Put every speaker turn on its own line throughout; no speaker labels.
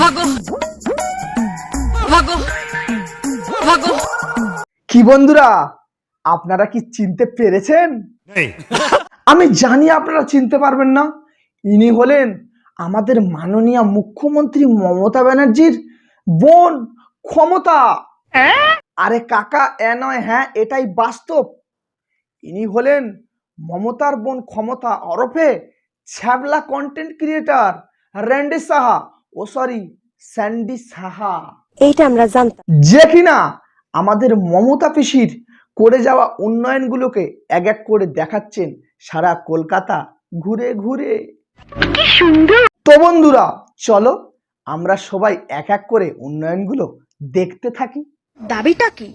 ভাগো। ভাগো। ভাগো।
কি বন্ধুরা আপনারা কি চিনতে পেরেছেন? আমি জানি আপনারা চিনতে পারবেন না। ইনি হলেন আমাদের মাননীয় মুখ্যমন্ত্রী মমতা ব্যানার্জির বোন ক্ষমতা। আরে কাকা এ নয় হ্যাঁ এটাই বাস্তব। ইনি হলেন মমতার বোন ক্ষমতা ওরফে ছ্যাবলা content creator Randy Saha. Oh sorry Sandy Saha.
এইটা আমরা জানতাম।
যে কিনা আমাদের মমতা পিসির করে যাওয়া উন্নয়নগুলোকে এক এক করে দেখাচ্ছেন সারা কলকাতা ঘুরে ঘুরে। তো বন্ধুরা চলো আমরা সবাই এক এক করে উন্নয়নগুলো দেখতে থাকি।
দাবিটা কি?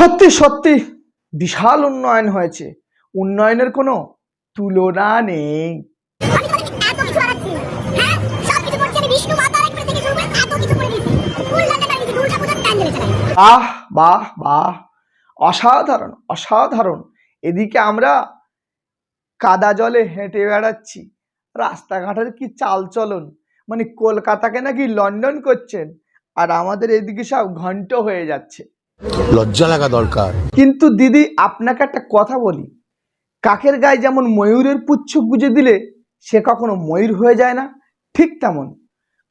সত্যি সত্যি বিশাল উন্নয়ন হয়েছে। উন্নয়নের কোনো তুলনা নেই। আহ বাহ বাহ। অসাধারণ অসাধারণ। এদিকে আমরা কাদা জলে হেঁটে বেড়াচ্ছি। রাস্তাঘাটের কি চালচলন? মানে কলকাতাকে নাকি লন্ডন করছেন? আর আমাদের এদিকে সব ঘন্ট হয়ে যাচ্ছে।
লজ্জা লাগা দরকার।
কিন্তু দিদি আপনাকে একটা কথা বলি। কাকের গায়ে যেমন ময়ূরের পুচ্ছ গুজে দিলে সে কখনো ময়ূর হয়ে যায় না? ঠিক তেমন।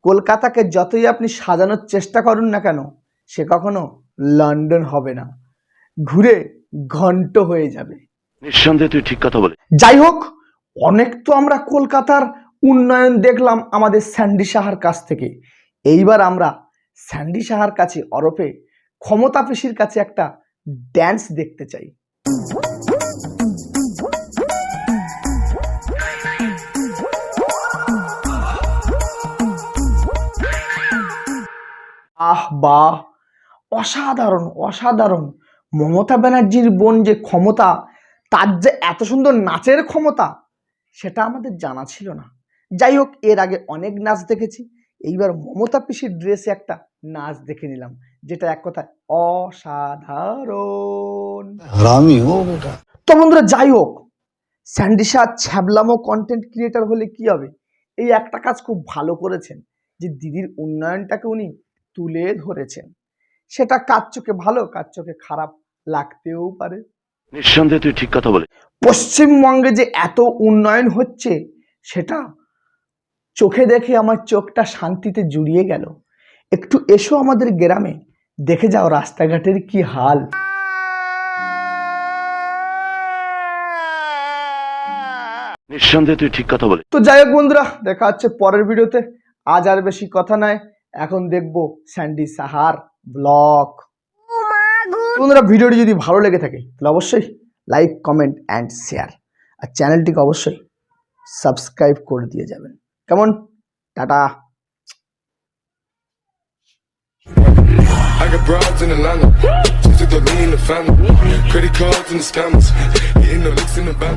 কলকাতাকে যতই আপনি সাজানোর চেষ্টা করুন না কেন সে কখনো লন্ডন হবে না। ঘুরে ঘন্ট হয়ে যাবে।
নিঃসন্দেহে তুই ঠিক কথা বলে
যাই হোক অনেক তো আমরা কলকাতার উন্নয়ন দেখলাম আমাদের স্যান্ডি সাহার কাছ থেকে। এইবার আমরা স্যান্ডি সাহার কাছে ওরফে ক্ষমতা পেশির কাছে একটা ড্যান্স দেখতে চাই। আহ বাহ অসাধারণ অসাধারণ। মমতা ব্যানার্জির বোন যে ক্ষমতা, তার যে এত সুন্দর নাচের ক্ষমতা, সেটা আমাদের জানা ছিল না। যাই হোক, এর আগে অনেক নাচ দেখেছি। এইবার মমতা পিসির ড্রেসে একটা নাচ দেখে নিলাম যেটা এক কথায় অসাধারণ। তো বন্ধুরা যাই হোক স্যান্ডিসা ছ্যাবলামো কন্টেন্ট ক্রিয়েটার হলে কি হবে? এই একটা কাজ খুব ভালো করেছেন যে দিদির উন্নয়নটাকে উনি তুলে ধরেছেন। সেটা কাজ চোখে ভালো কাজ চোখে খারাপ লাগতেও পারে।
নিঃসন্দেহে তুই ঠিক কথা বলে
পশ্চিমবঙ্গে যে এত উন্নয়ন হচ্ছে সেটা চোখে দেখে আমার চোখটা শান্তিতে জুড়িয়ে গেল। একটু এসো আমাদের গ্রামে দেখে যাও রাস্তাঘাটের কি হাল।
নিঃসন্দেহে তুই ঠিক কথা বলে
তো যাই হোক বন্ধুরা দেখা হচ্ছে পরের ভিডিওতে। আজ আর বেশি কথা নয় এখন দেখব স্যান্ডি সাহার ব্লগ। বন্ধুরা ভিডিওটি যদি ভালো লেগে থাকে তাহলে অবশ্যই লাইক কমেন্ট অ্যান্ড শেয়ার। আর চ্যানেলটিকে অবশ্যই সাবস্ক্রাইব করে দিয়ে যাবেন। কেমন? টাটা।
I got broads in Atlanta. Just took the lean the family. Credit cards and the scammers. Hitting the licks in the bank.